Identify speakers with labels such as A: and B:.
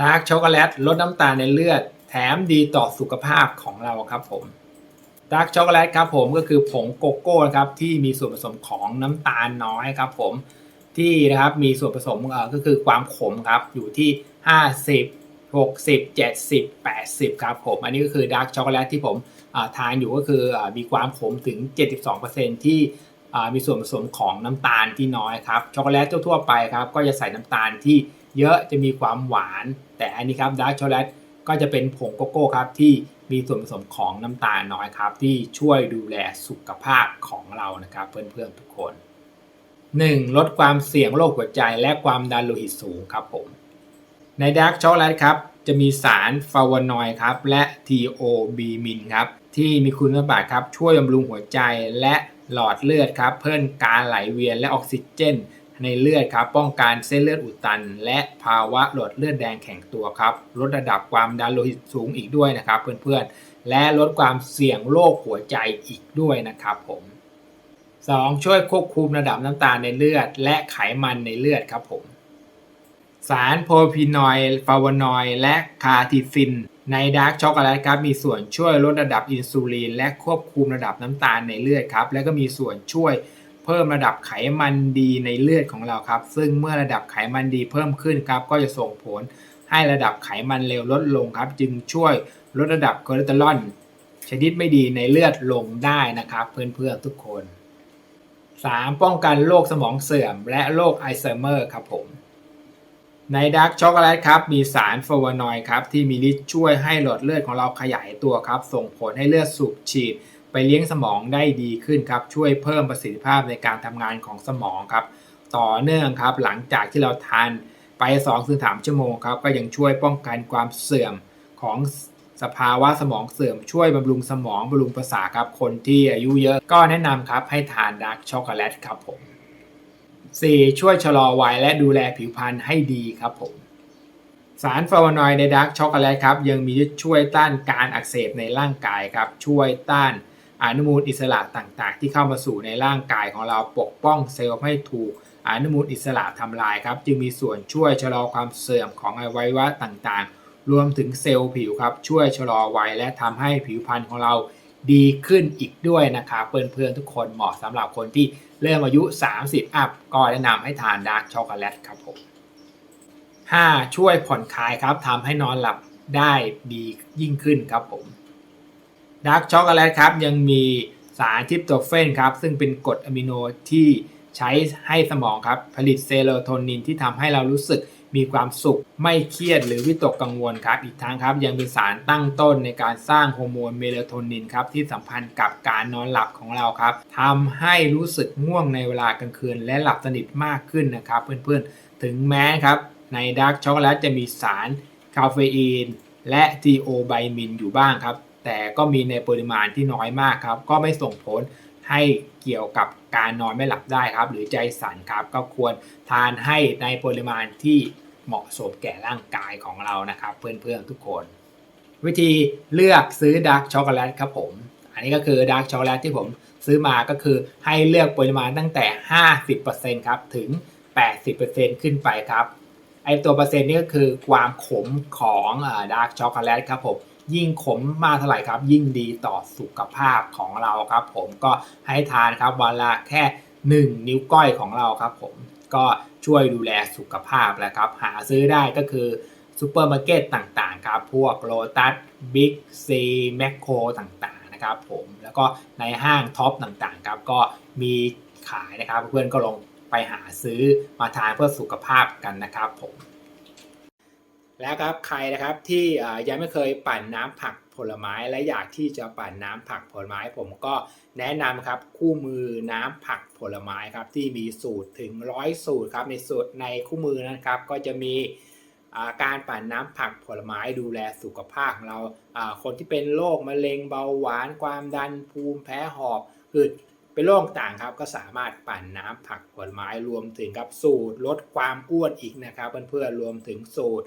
A: ดาร์กช็อกโกแลตลดน้ำตาลในเลือด แถมดีต่อสุขภาพของเราครับผมดาร์กช็อกโกแลตครับผมก็คือผงโกโก้นะครับที่มีส่วนผสมของน้ำตาลน้อยครับผมที่นะครับมีส่วนผสมเอ่อก็คือความขมครับอยู่ที่ 50 60 70 80 ครับผม อันนี้ก็คือดาร์กช็อกโกแลตที่ผมาทานอยู่ก็คืออมีความขมถึง 72%ที่อ่มีส่วนผสมของน้ำตาลที่น้อยครับ ช็อกโกแลตทั่วๆไปครับ ก็จะใส่น้ำตาลที่ เยอะจะมีความหวาน แต่อันนี้ครับดาร์กช็อกโกแลตก็จะเป็นผงโกโก้ครับที่มีส่วนผสมของน้ำตาลน้อยครับ ที่ช่วยดูแลสุขภาพของเรานะครับเพื่อนๆทุกคน 1. ลดความเสี่ยงโรคหัวใจและความดันโลหิตสูงครับผม ในดาร์กช็อกโกแลตครับจะมีสารฟาวานอยด์ครับและ TOB มินครับที่มีคุณสมบัติครับช่วยบำรุงหัวใจและหลอดเลือดครับเพิ่มการไหลเวียนและออกซิเจน ในเลือดครับป้องกันเส้นเลือดอุดตัน และภาวะหลอดเลือดแดงแข็งตัวครับลดระดับความดันโลหิตสูงอีกด้วยนะครับเพื่อนๆ และลดความเสี่ยงโรคหัวใจอีกด้วยนะครับผม 2. ช่วยควบคุมระดับน้ำตาลในเลือด และไขมันในเลือดครับผม สารโพพีนอยด์ฟลาวนอยด์และคาทิซิน ในดาร์กช็อกโกแลตครับมีส่วนช่วยลดระดับอินซูลินและควบคุมระดับน้ำตาลในเลือดครับและก็มีส่วนช่วย เพิ่มระดับไขมันดีในเลือดของเราครับ ซึ่งเมื่อระดับไขมันดีเพิ่มขึ้นครับ ก็จะส่งผลให้ระดับไขมันเลวลดลงครับ จึงช่วยลดระดับคอเลสเตอรอลชนิดไม่ดีในเลือดลงได้นะครับ เพื่อนๆทุกคน 3. ป้องกันโรคสมองเสื่อม และโรคไอัลไซเมอร์ครับผมในดาร์กช็อกโกแลตครับมีสารฟลาวานอยด์ครับที่มีฤทธิ์ช่วยให้หลอดเลือดของเราขยายตัวครับ ส่งผลให้เลือดสูบฉีด ไปเลี้ยงสมองได้ดีขึ้นครับช่วยเพิ่มประสิทธิภาพในการทำงานของสมองครับต่อเนื่องครับหลังจากที่เราทานไป2ถึง3ชั่วโมงครับก็ยังช่วยป้องกันความเสื่อมของสภาวะสมองเสื่อมช่วยบำรุงสมองบำรุงประสาทครับคนที่อายุเยอะก็แนะนำครับให้ทานดาร์กช็อกโกแลตครับผม 4. ช่วยชะลอวัยและดูแลผิวพรรณให้ดีครับผม สารฟลาวานอยด์ในดาร์กช็อกโกแลตครับยังมีช่วยต้านการอักเสบในร่างกายครับช่วยต้าน อนุมูลอิสระต่างๆ ที่เข้ามาสู่ในร่างกายของเราปกป้องเซลล์ให้ถูกอนุมูลอิสระทำลายครับ จึงมีส่วนช่วยชะลอความเสื่อมของอวัยวะต่างๆ รวมถึงเซลล์ผิวครับ ช่วยชะลอวัยและทำให้ผิวพรรณของเราดีขึ้นอีกด้วยนะครับเพื่อนๆทุกคนเหมาะสำหรับคนที่เริ่มอายุ 30 อัพก็แนะนำให้ทานดาร์กช็อกโกแลตครับผม 5. ช่วยผ่อนคลายครับทำให้นอนหลับได้ดียิ่งขึ้นครับผม ดาร์กช็อกโกแลตครับยังมีสารทิปโตเฟนครับซึ่งเป็นกรดอะมิโนที่ใช้ให้สมองครับผลิตเซโรโทนินที่ทำให้เรารู้สึกมีความสุขไม่เครียดหรือวิตกกังวลครับ อีกทั้งครับ ยังเป็นสารตั้งต้นในการสร้างฮอร์โมนเมลาโทนินครับที่สัมพันธ์กับการนอนหลับของเราครับทำให้รู้สึกง่วงในเวลากลางคืน และหลับสนิทมากขึ้นนะครับ เพื่อนๆ ถึงแม้ครับ ในดาร์กช็อกโกแลตจะมีสารคาเฟอีน และทีโอไบมินอยู่บ้างครับ แต่ก็มีในปริมาณที่น้อยมากครับ ก็ไม่ส่งผลให้เกี่ยวกับการนอนไม่หลับได้ครับ หรือใจสั่นครับก็ควรทานให้ในปริมาณที่เหมาะสมแก่ร่างกายของเรานะครับ เพื่อนๆทุกคน วิธีเลือกซื้อดาร์กช็อกโกแลตครับผม อันนี้ก็คือดาร์กช็อกโกแลตที่ผมซื้อมาก็คือให้เลือกปริมาณตั้งแต่ 50%ครับถึง 80%ขึ้นไปครับไอตัวเปอร์เซ็นต์นี่ก็คือความขมของดาร์กช็อกโกแลตครับผม ยิ่งขมมากเท่าไหร่ครับ ยิ่งดีต่อสุขภาพของเราครับ ผมก็ให้ทานครับวันละแค่ 1 นิ้วก้อยของเราครับ ผมก็ช่วยดูแลสุขภาพแหละครับ หาซื้อได้ก็คือซูเปอร์มาร์เก็ตต่างๆครับ พวกโ o ตัสบิ๊กซีแมคโครต่างๆนะครับผมแล้วก็ในห้างท็อปต่างๆครับก็มีขายนะครับ เพื่อนก็ลงไปหาซื้อมาทานเพื่อสุขภาพกันนะครับผม แล้วครับใครนะครับที่ยังไม่เคยปั่นน้ำผักผลไม้และอยากที่จะปั่นน้ำผักผลไม้ ผมก็แนะนำครับคู่มือน้ำผักผลไม้ครับที่มีสูตรถึงร้อยสูตรครับในสูตรในคู่มือนะครับ ก็จะมีการปั่นน้ำผักผลไม้ดูแลสุขภาพของเราคนที่เป็นโรคมะเร็งเบาหวานความดันภูมิแพ้หอบคือเป็นโรคต่างครับก็สามารถปั่นน้ำผักผลไม้รวมถึงครับสูตรลดความอ้วนอีกนะครับเพื่อนๆรวมถึงสูตร